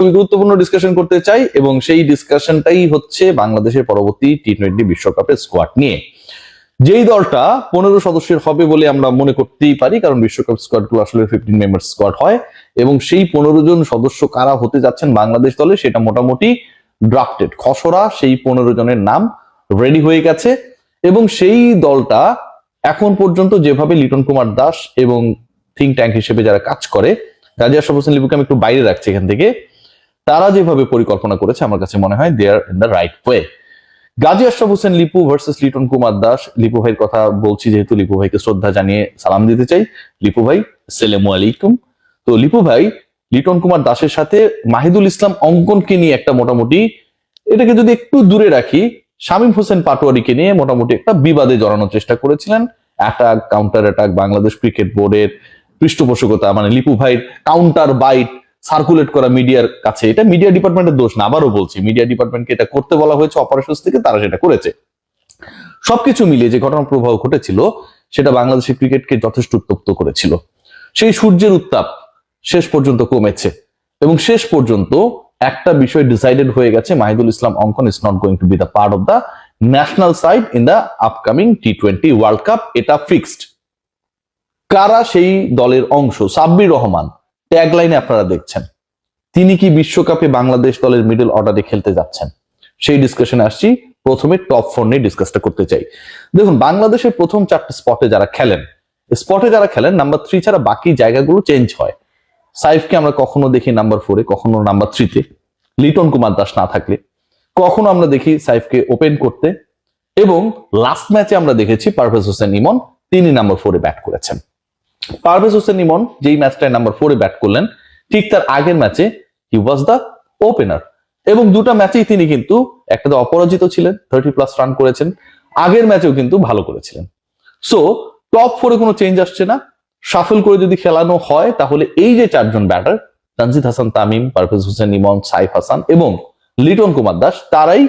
খুবই গুরুত্বপূর্ণ ডিসকাশন করতে চাই এবং সেই ডিসকাশনটাই হচ্ছে বাংলাদেশের পরবর্তী টি টোয়েন্টি বিশ্বকাপের স্কোয়াড নিয়ে। যেই দলটা পনেরো সদস্যের হবে বলে আমরা মনে করতেই পারি, কারণ বিশ্বকাপ স্কোয়াডগুলো আসলে ফিফটিন মেম্বার স্কোয়াড হয়। এবং সেই পনেরো জন সদস্য কারা হতে যাচ্ছেন বাংলাদেশ দলে সেটা মোটামুটি ড্রাফটেড খসড়া সেই পনেরো জনের নাম রেডি হয়ে গেছে। এবং সেই দলটা এখন পর্যন্ত যেভাবে লিটন কুমার দাস এবং থিঙ্ক ট্যাঙ্ক হিসেবে যারা কাজ করে গাজী আশরাফ হোসেন লিপুকে আমি একটু বাইরে রাখছি এখান থেকে। তারা যেভাবে পরিকল্পনা করেছে, আমার কাছে মনে হয় they are in the right way Gazi Ashraf Hossain, Lipu versus Liton Kumar Das. Lipu ভাইয়ের কথা বলছি যেহেতু লিপু ভাইকে শ্রদ্ধা জানিয়ে সালাম দিতে চাই। লিপু ভাই সালামু আলাইকুম। তো লিপু ভাই, লিটন কুমার দাসের সাথে মাহিদুল ইসলাম অঙ্কনকে নিয়ে একটা মোটামুটি, এটাকে যদি একটু দূরে রাখি, শামীম হোসেন পাটোয়ারিকে নিয়ে মোটামুটি একটা বিবাদে জড়ানোর চেষ্টা করেছিলেন। Attack counter attack Bangladesh cricket বোর্ডের পৃষ্ঠপোষকতা মানে লিপু ভাইয়ের কাউন্টার বাইট সার্কুলেট করা মিডিয়ার কাছে। এটা মিডিয়া ডিপার্টমেন্টের দোষ না, আবারও বলছি মিডিয়া ডিপার্টমেন্টকে এটা করতে বলা হয়েছে অপারেশন থেকে তারা সেটা করেছে। সবকিছু মিলিয়ে যে ঘটনা প্রবাহ ঘটেছিল, সেটা বাংলাদেশের ক্রিকেটকে যথেষ্ট উত্তপ্ত করেছিল। সেই সূর্যের উত্তাপ শেষ পর্যন্ত কমেছে এবং শেষ পর্যন্ত একটা বিষয় ডিসাইডেড হয়ে গেছে, Mahidul Islam Ankon is not going to be the part of the national side in the upcoming T twenty world cup এটা ফিক্সড কারা সেই দলের অংশ? সাব্বির রহমান। ট্যাগলাইনে আপনারা দেখছেন। তিনি কি বিশ্বকাপে বাংলাদেশ দলের মিডল অর্ডারে খেলতে যাচ্ছেন? সেই ডিসকাশনে আসছি। প্রথমে টপ ফোর নিয়ে ডিসকাসটা করতে চাই। দেখুন, বাংলাদেশের প্রথম চারটে স্পটে যারা খেলেন স্পটে যারা খেলেন নাম্বার থ্রি ছাড়া বাকি জায়গাগুলো চেঞ্জ হয়। সাইফকে আমরা কখনো দেখি নাম্বার ফোরে কখনো নাম্বার থ্রিতে লিটন কুমার দাস না থাকলে। কখনো আমরা দেখি সাইফকে ওপেন করতে। এবং লাস্ট ম্যাচে আমরা দেখেছি পারভেজ হোসেন ইমন, তিনি নাম্বার ফোরে ব্যাট করেছেন। পারভেজ হোসেন ইমন, যেই ম্যাচটায় নাম্বার ফোরে ব্যাট করলেন, ঠিক তার আগের ম্যাচে হি ওয়াজ দ্য ওপেনার এবং দুটা ম্যাচেই তিনি কিন্তু একটাতে অপরাজিত ছিলেন থার্টি প্লাস রান করেছেন, আগের ম্যাচেও কিন্তু ভালো করেছিলেন। সো টপ ফোরে কোনো চেঞ্জ আসছে না। সাফল করে যদি খেলানো হয়, তাহলে এই যে চারজন ব্যাটার তানজিদ হাসান, তামিম, পারভেজ হোসেন, ইমন, সাইফ হাসান এবং লিটন কুমার দাস, তারাই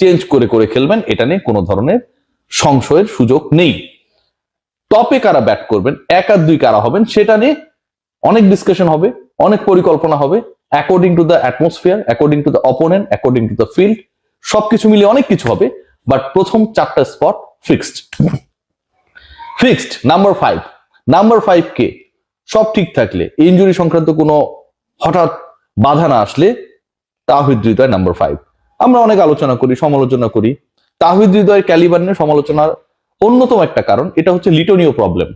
চেঞ্জ করে করে খেলবেন। এটা নিয়ে কোনো ধরনের সংশয়ের সুযোগ নেই। টপে কারা ব্যাট করবেন, এক আর দুই কারা হবেন, সেটা নিয়ে অনেক ডিসকাশন হবে, অনেক পরিকল্পনা হবে according to the atmosphere according to the opponent according to the field সবকিছু মিলিয়ে অনেক কিছু হবে বাট প্রথম চারটা spot fixed fixed number five number five কে? সব ঠিক থাকলে ইঞ্জুরি সংক্রান্ত কোনো হঠাৎ বাধা না আসলে, তাহিদ হৃদয় নাম্বার ফাইভ আমরা অনেক আলোচনা করি, সমালোচনা করি, তাহিদ হৃদয়ের ক্যালিবার নিয়ে সমালোচনার অন্যতম একটা কারণ, এটা হচ্ছে লিটনীয় প্রবলেম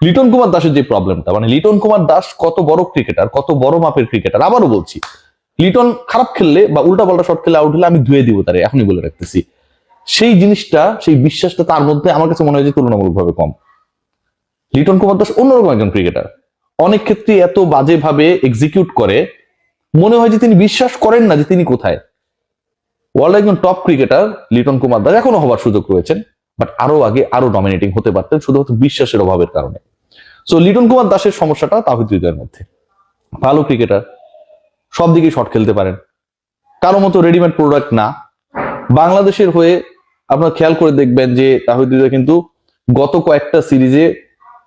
লিটন কুমার দাসের যে প্রবলেমটা মানে লিটন কুমার দাস কত বড় ক্রিকেটার কত বড় মাপের ক্রিকেটার আবারও বলছি, লিটন খারাপ খেললে বা উল্টা পাল্টা শট খেলে আউট হলে আমি ধুয়ে দিব তারে, এখনই বলে রাখতেছি। সেই জিনিসটা, সেই বিশ্বাসটা তার মধ্যে আমার কাছে মনে হয় যে তুলনামূলকভাবে কম। লিটন কুমার দাস অন্যরকম একজন ক্রিকেটার অনেক ক্ষেত্রে এত বাজেভাবে এক্সিকিউট করে, মনে হয় যে তিনি বিশ্বাস করেন না যে তিনি কোথায়। ওয়ার্ল্ড একজন টপ ক্রিকেটার লিটন কুমার দাস এখনও হবার সুযোগ রয়েছেন। বাট আরও আগে আরও ডমিনেটিং হতে পারতেন শুধুমাত্র বিশ্বাসের অভাবের কারণে। সো লিটন কুমার দাসের সমস্যাটা তাহিদ হৃদয়ের মধ্যে। ভালো ক্রিকেটার সব দিকেই শট খেলতে পারেন। কারও মতো রেডিমেড প্রোডাক্ট না। বাংলাদেশের হয়ে আপনারা খেয়াল করে দেখবেন যে তাহিদ হৃদয় কিন্তু গত কয়েকটা সিরিজে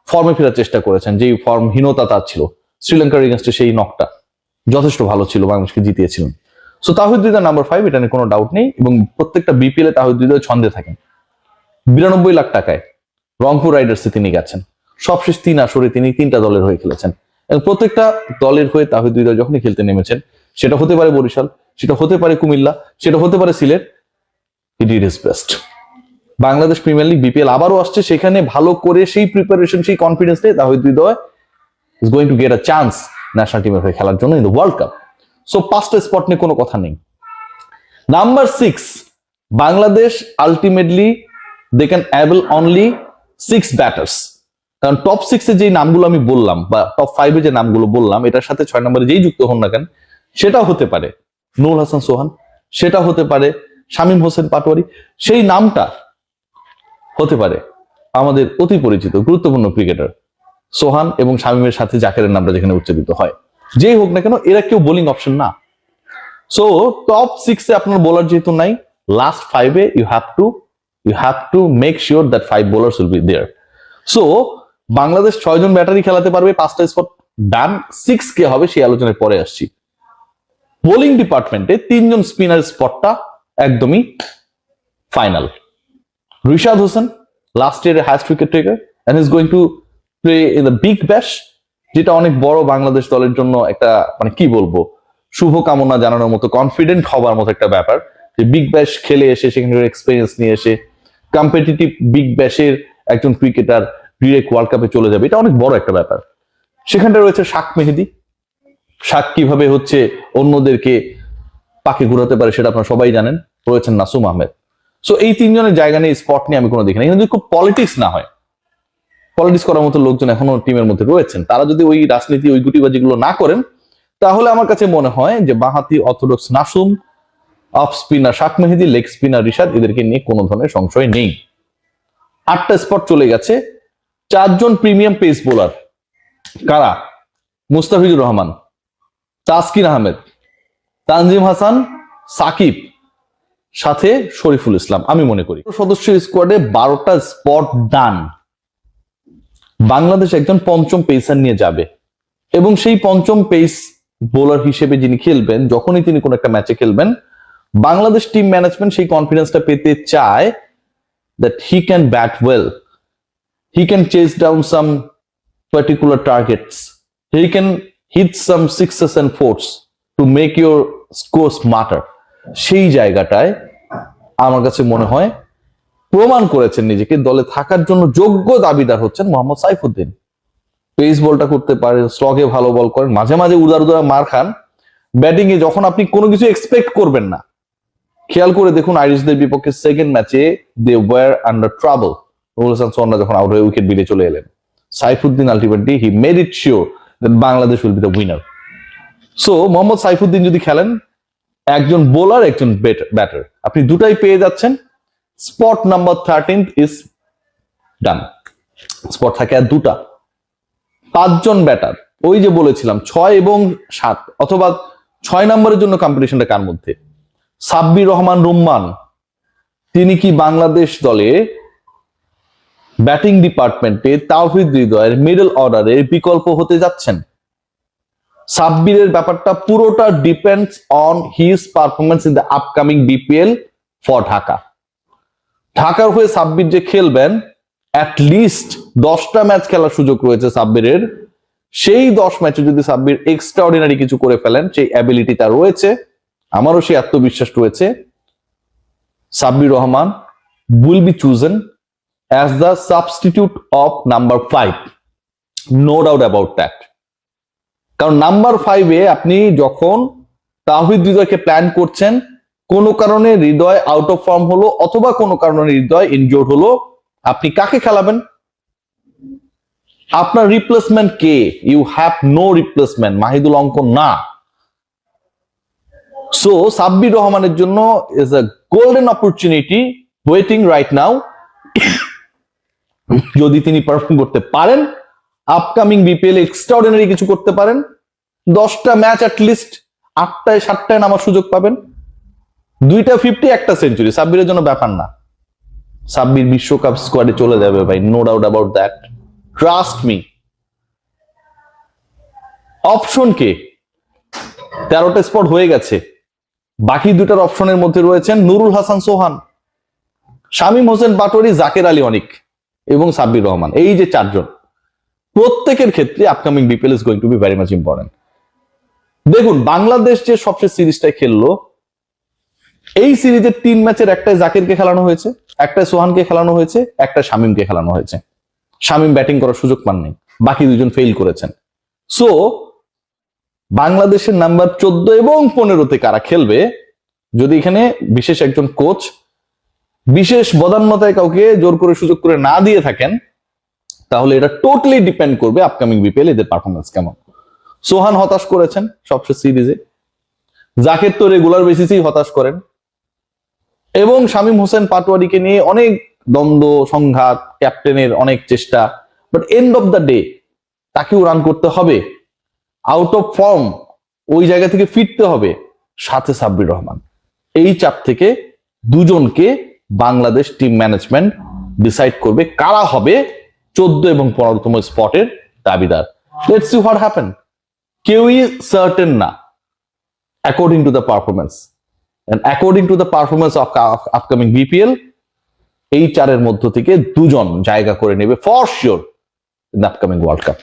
ফর্মে ফেরার চেষ্টা করেছেন। যেই ফর্মহীনতা তার ছিল। শ্রীলঙ্কার এগেনস্টে সেই নকটা যথেষ্ট ভালো ছিল, বাংলাদেশকে জিতিয়েছিলেন। So Towhid Hridoy number five এটা নিয়ে কোনো ডাউট নেই এবং প্রত্যেকটা বিপিএল তাহিদ হৃদয় ছন্দে থাকেন। বিরানব্বই লাখ টাকায় রংপুর রাইডার্সে তিনি গেছেন। সবশেষ তিন আসরে তিনি তিনটা দলের হয়ে খেলেছেন। এবং প্রত্যেকটা দলের হয়ে তাহিদ হৃদয় যখনই খেলতে নেমেছেন, সেটা হতে পারে বরিশাল, সেটা হতে পারে কুমিল্লা, সেটা হতে পারে Sylhet he did is best Bangladesh premier league, BPL আবারও আসছে, সেখানে ভালো করে সেই প্রিপারেশন সেই কনফিডেন্স নিয়ে Towhid Hridoy is going to get a chance national টিমের হয়ে খেলার জন্য in the world cup so পাঁচটা স্পট নিয়ে কোনো কথা নেই। Number six Bangladesh ultimately they can able only six batters কারণ টপ সিক্সে যে নামগুলো আমি বললাম বা টপ ফাইভে যে নামগুলো বললাম, এটার সাথে ছয় নম্বরে যেই যুক্ত হন না কেন সেটা হতে পারে। নুর হাসান সোহান সেটা হতে পারে। শামীম হোসেন পাটোয়ারি, সেই নামটা হতে পারে আমাদের অতি পরিচিত, গুরুত্বপূর্ণ ক্রিকেটার সোহান এবং শামীমের সাথে জাকেরের নামটা যেখানে উচ্চারিত হয়। যেই হোক না কেন, এরা কেউ বোলিং অপশন না। সো টপ সিক্সে আপনার বোলার যেহেতু নাই লাস্ট ফাইভে you have to you have to make sure that five bowlers will be there so Bangladesh ছয়জন ব্যাটারি খেলাতে পারবে, পাঁচটা স্পট ডান সিক্স কে হবে, সেই আলোচনায় পরে আসছি। বোলিং ডিপার্টমেন্টে তিনজন স্পিনার স্পটটা একদমই ফাইনাল রিশাদ হোসেন লাস্ট ইয়ারের highest wicket taker and is going to play in the big bash যেটা অনেক বড় বাংলাদেশ দলের জন্য একটা মানে কি বলব, শুভকামনা জানানোর মতো কনফিডেন্ট হবার মতো একটা ব্যাপার। যে বিগ ব্যাশ খেলে এসে সেখানে এক্সপিরিয়েন্স নিয়ে এসে কম্পিটিটিভ বিগ ব্যাশের একজন ক্রিকেটার ডিরেক্ট ওয়ার্ল্ড কাপে চলে যাবে। এটা অনেক বড় একটা ব্যাপার। সেখানটা রয়েছে শাক মেহেদি। শাক কীভাবে হচ্ছে অন্যদেরকে পাখি ঘুরাতে পারে সেটা আপনারা সবাই জানেন। রয়েছেন নাসুম আহমেদ। সো এই তিনজনের জায়গা নিয়ে স্পট নিয়ে আমি কোনো দেখি না যদি খুব পলিটিক্স না হয় পলিটিক্স করার মতো লোকজন এখনও টিমের মধ্যে রয়েছেন। তারা যদি ওই রাজনীতি, ওই গুটিবাজিগুলো না করেন, তাহলে আমার কাছে মনে হয় যে বাহাতি orthodox Nasum off spinner Shak Mahedi leg spinner Rishad এদেরকে নিয়ে কোনো ধরনের সংশয় নেই। আটটা স্পট চলে গেছে। চারজন প্রিমিয়াম পেস বোলার কারা? মুস্তাফিজুর রহমান, তাসকিন আহমেদ, তানজিম হাসান, সাকিব, সাথে শরীফুল ইসলাম। আমি মনে করি সদস্য স্কোয়াডে বারোটা স্পট ডান বাংলাদেশ একজন পঞ্চম পেসার নিয়ে যাবে। এবং সেই পঞ্চম পেস বোলার হিসেবে যিনি খেলবেন, যখনই তিনি কোনো একটা ম্যাচে খেলবেন বাংলাদেশ টিম ম্যানেজমেন্ট সেই কনফিডেন্সটা পেতে চায় that he can bat well he can chase down some particular targets he can hit some sixes and force to make your score smarter সেই জায়গাটায় আমার কাছে মনে হয় প্রমাণ করেছেন নিজেকে, দলে থাকার জন্য যোগ্য দাবিদার হচ্ছেন মোহাম্মদ সাইফুদ্দিন। পেস বলটা করতে পারে স্লগে ভালো বল করেন, মাঝে মাঝে উদার উদার মার খান। ব্যাটিং এ যখন আপনি কোনো কিছু এক্সপেক্ট করবেন না খেয়াল করে দেখুন আইরিশদের বিপক্ষে সেকেন্ড ম্যাচে they were under trouble Nurul Hasan সোহানরা যখন আউট হয়ে উইকেট বেরিয়ে চলে এলেন। Saifuddin ultimately he made it sure that Bangladesh will be the winner so Mohammad Saifuddin যদি খেলেন, একজন বোলার একজন ব্যাটার আপনি দুটাই পেয়ে যাচ্ছেন। Spot number thirteen is done spot থাকে আর দুটা। পাঁচজন ব্যাটার ওই যে বলেছিলাম, ছয় এবং সাত। অথবা ছয় নম্বরের জন্য কম্পিটিশনটা কার মধ্যে? সাব্বির রহমান রুম্মান, তিনি কি বাংলাদেশ দলে ব্যাটিং ডিপার্টমেন্টে তাওহিদ হৃদয়ের মিডল অর্ডারের বিকল্প হতে যাচ্ছেন? সাব্বিরের ব্যাপারটা পুরোটা depends on his performance in the upcoming BPL for Dhaka. ঢাকার হয়ে সাব্বির যে খেলবেন অ্যাট লিস্ট দশটা ম্যাচ খেলার সুযোগ রয়েছে সাব্বিরের। সেই দশ ম্যাচে যদি সাব্বির এক্সট্রা অর্ডিনারি কিছু করে ফেলেন, সেই অ্যাবিলিটি তার রয়েছে। আমারও সেই আত্মবিশ্বাস রয়েছে। Sabbir Rahman will be chosen as the substitute of number five no doubt about that কারণ নাম্বার ফাইভে আপনি যখন তাহিদ হৃদয়কে প্ল্যান করছেন, কোনো কারণে হৃদয় আউট অফ ফর্ম হলো অথবা কোনো কারণে হৃদয় ইনজোর্ড হলো, আপনি কাকে খেলাবেন? আপনার replacement K? You have no replacement Mahidul Ankon না। সো সাব্বির রহমানের জন্য is a golden opportunity waiting right now যদি তিনি পারফর্ম করতে পারেন আপকামিং বিপিএল এক্সট্রাঅর্ডিনারি কিছু করতে পারেন। দশটা ম্যাচ লিস্ট আটটায়, সাতটায় নামার সুযোগ পাবেন। দুইটা ফিফটি একটা সেঞ্চুরি সাব্বিরের জন্য ব্যাপার না। সাব্বির বিশ্বকাপ স্কোয়াডে চলে যাবে ভাই no doubt about that trust me option কে? তেরোটা স্পট হয়ে গেছে। বাকি দুটার অপশনের মধ্যে রয়েছেন নুরুল হাসান সোহান, শামীম হোসেন পাটোয়ারি, জাকের আলী অনিক এবং সাব্বির রহমান। এই যে চারজন, প্রত্যেকের ক্ষেত্রে upcoming BPL is going to be very much important দেখুন, বাংলাদেশ যে সবচেয়ে সিরিজটাই খেললো, এই সিরিজের তিন ম্যাচের একটাই জাকিরকে খেলানো হয়েছে, একটাই সোহানকে খেলানো হয়েছে একটা শামিমকে খেলানো হয়েছে। শামিম ব্যাটিং করার সুযোগ পাননি, বাকি দুজন ফেল করেছেন। সো বাংলাদেশের নাম্বার চোদ্দ এবং পনেরোতে কারা খেলবে? যদি এখানে বিশেষ একজন কোচ বিশেষ বদান্যতায় কাউকে জোর করে সুযোগ করে না দিয়ে থাকেন, তাহলে এটা টোটালি ডিপেন্ড করবে আপকামিং বিপিএল এদের পারফরমেন্স কেমন। সোহান হতাশ করেছেন সবচেয়ে সিরিজে জাকের তো রেগুলার বেসিসেই হতাশ করেন। এবং শামীম হোসেন পাটোয়ারিকে নিয়ে অনেক দ্বন্দ্ব, সংঘাত ক্যাপ্টেনের অনেক চেষ্টা but end of the day তাকেও রান করতে হবে। আউট অফ ফর্ম ওই জায়গা থেকে ফিরতে হবে সাথে সাব্বির রহমান। এই চাপ থেকে দুজনকে বাংলাদেশ টিম ম্যানেজমেন্ট ডিসাইড করবে কারা হবে চোদ্দ এবং পনেরোতম স্পটের দাবিদার। লেটস সি হোয়াট হ্যাপেন কেউই সার্টেন না according to the performance to the performance of of upcoming BPL এই চারের মধ্য থেকে দুজন জায়গা করে নেবে for sure in the upcoming world cup